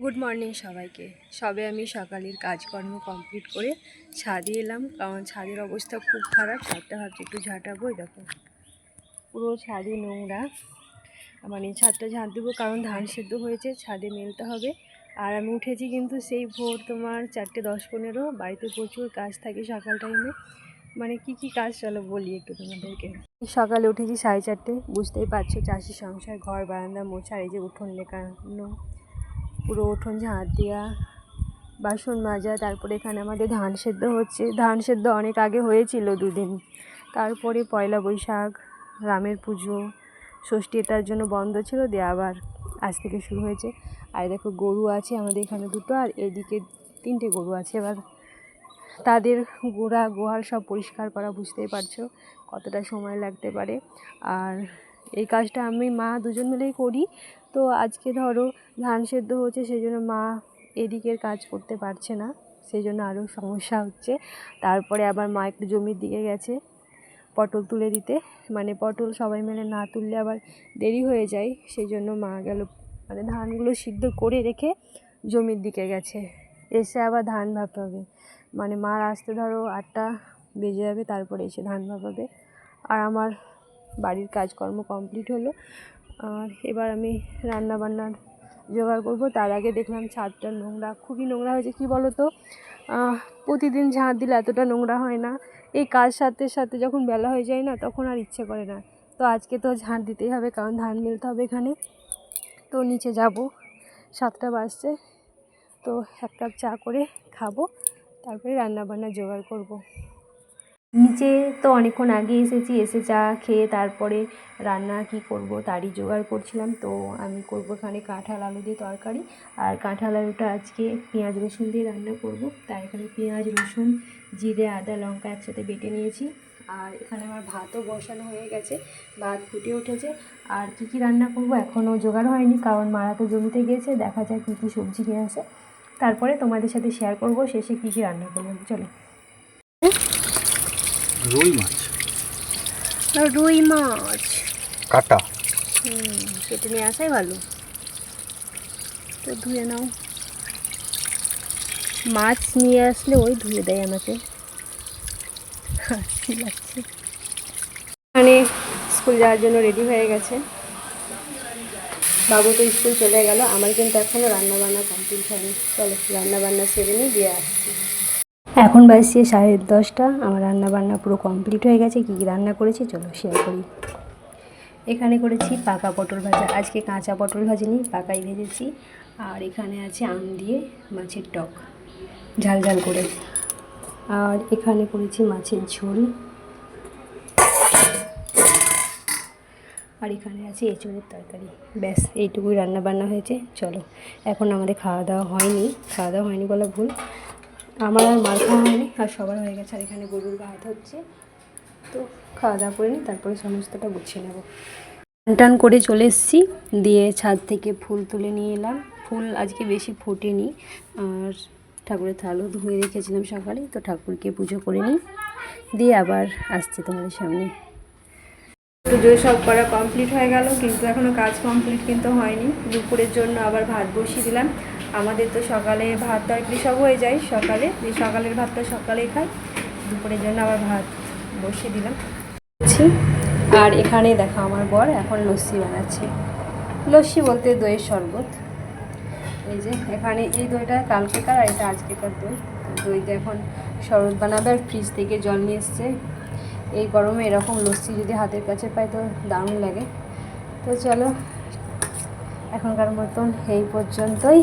Good morning সবাইকে। সবে আমি সকালের কাজকর্ম কমপ্লিট করে ছাদে এলাম। কারণ ছাদের অবস্থা খুব খারাপ, ছাদটা ভাবছি একটু ঝাঁটাবো দেখো। পুরো ছাদে নোংরা। মানে ছাদটা ঝাঁট দেবো কারণ ধান সেদ্ধ হয়েছে, ছাদে মেলতে হবে। আর আমি উঠেছি কিন্তু সেই ভোর তোমার চারটে দশ পনেরো। বাড়িতে প্রচুর কাজ থাকে সকাল টাইমে মানে কি কি কাজ চলো বলি একটু তোমাদেরকে। সকালে উঠেছি সাড়ে চারটে। বুঝতেই পারছ চাষি সংসার, ঘর, বারান্দা মোছা, এই যে উঠোন লেখানো পুরো উঠোন ঝাঁট দেওয়া বাসন মাজা, তারপরে এখানে আমাদের ধান সেদ্ধ হচ্ছে। ধান সেদ্ধ অনেক আগে হয়েছিল দুদিন। তারপরে পয়লা বৈশাখ, রামের পুজো, ষষ্ঠী এটার জন্য বন্ধ ছিল, দিয়ে আবার আজ থেকে শুরু হয়েছে। আর দেখো, গরু আছে আমাদের এখানে দুটো, আর এদিকে তিনটে গরু আছে। এবার তাদের গোড়া গোয়াল সব পরিষ্কার করা, বুঝতেই পারছ কতটা সময় লাগতে পারে। আর এই কাজটা আমি মা দুজন মিলেই করি। তো আজকে ধরো ধান সেদ্ধ হচ্ছে সেই জন্য মা এদিকের কাজ করতে পারছে না সেই জন্য আরও সমস্যা হচ্ছে। তারপরে আবার মা একটু জমির দিকে গেছে পটল তুলে দিতে। মানে পটল সবাই মিলে না তুললে আবার দেরি হয়ে যায় সেই জন্য মা গেল মানে ধানগুলো সিদ্ধ করে রেখে জমির দিকে গেছে। এসে আবার ধান ভাপাবে। মানে মার আসতে ধরো আটটা বেজে যাবে, তারপরে এসে ধান ভাপাবে। আর আমার বাড়ির কাজকর্ম কমপ্লিট হলো। আর এবার আমি রান্না বান্নার জোগাড় করব। তার আগে দেখলাম ছাদটা নোংরা, খুবই নোংরা হয়েছে, কী বলো তো প্রতিদিন ঝাঁট দিলে এতটা নোংরা হয় না। এই কাজ সাথে সাথে যখন বেলা হয়ে যায় না, তখন আর ইচ্ছে করে না। তো আজকে তো ঝাঁট দিতেই হবে, কারণ ধান মিলতে হবে এখানে। তো নিচে যাব, সাতটা বাজছে। তো এক কাপ চা করে খাব, তারপরে রান্না বান্না জোগাড় করব। নিচে তো অনেকক্ষণ আগে এসেছি, এসে চা খেয়ে তারপরে রান্না কি করব তারই জোগাড় করছিলাম। তো আমি করব এখানে কাঁঠাল আলু দিয়ে তরকারি আর কাঁঠাল আলুটা আজকে পেঁয়াজ রসুন দিয়ে রান্না করব। তাই এখানে পেঁয়াজ, রসুন, জিরে, আদা, লঙ্কা একসাথে বেটে নিয়েছি। আর এখানে আমার ভাতও বসানো হয়ে গেছে, ভাত ফুটে উঠেছে। আর কী কী রান্না করব এখনও জোগাড় হয়নি কারণ মারা তো জমিতে গিয়েছে, দেখা যাক কী কী সবজি নিয়ে আসে। তারপরে তোমাদের সাথে শেয়ার করব শেষে কী কী রান্না করব, চলো। রুই মাছ। রুই মাছ। কাটা। হুম কেটে নিয়ে আসাই ভালো। তো ধুয়ে নাও। মাছ নিয়ে আসলে ওই ধুয়ে দেয় আমাকে। হাসি লাগছে। মানে স্কুল যাওয়ার জন্য রেডি হয়ে গেছে। বাবু তো স্কুল চলে গেল আমার কিন্তু এখনও রান্নাবান্না কমপ্লিট হয়নি। চলো রান্না বান্না সেরে নিই দিয়ে আসছি। এখন বাজছে সাড়ে দশটা, আমার রান্না বান্না পুরো কমপ্লিট হয়ে গেছে, কী কী রান্না করেছি চলো শেয়ার করি। এখানে করেছি পাকা পটল ভাজা, আজকে কাঁচা পটল ভাজিনি, পাকাই ভেজেছি, আর এখানে আছে আম দিয়ে মাছের টক, ঝাল ঝাল করে। আর এখানে করেছি মাছের ঝোল। আর এখানে আছে এঁচড়ের তরকারি, ব্যাস, এইটুকুই রান্না বান্না হয়েছে, চলো। এখন আমাদের খাওয়া দাওয়া হয়নি, খাওয়া দাওয়া হয়নি বলা ভুল। আমার আর মার খাওয়া হয়নি, আর সবার হয়ে গেছে, আর এখানে গরুর ভাত হচ্ছে। তো খাওয়া দাওয়া করে নিই, তারপরে সমস্তটা গুছিয়ে নেব। টান করে চলে এসেছি, দিয়ে ছাদ থেকে ফুল তুলে নিয়ে এলাম। ফুল আজকে বেশি ফোটেনি, আর ঠাকুরের থালও ধুয়ে রেখেছিলাম সকালে, তো ঠাকুরকে পুজো করে নিই। দিয়ে আবার আসছি তোমাদের সামনে। পুজো সব করা কমপ্লিট হয়ে গেল, কিন্তু এখনও কাজ কমপ্লিট কিন্তু হয়নি। দুপুরের জন্য আবার ভাত বসিয়ে দিলাম। আমাদের তো সকালে ভাত তরকারি সব হয়ে যায় সকালে। সকালের ভাতটা সকালেই খাই। দুপুরের জন্য আবার ভাত বসিয়ে দিলাম। আর এখানে দেখো আমার বর এখন লস্যি বানাচ্ছে। লস্যি বলতে দইয়ের শরবত। এই যে এখানে এই দইটা কালকেকার আর এটা আজকেকার দই। দইটা এখন শরবত বানাবে আর ফ্রিজ থেকে জল নিয়ে এসছে। এই গরমে এরকম লস্যি যদি হাতের কাছে পাই তো দারুণ লাগে। তো চলো, এখনকার মতন এই পর্যন্তই।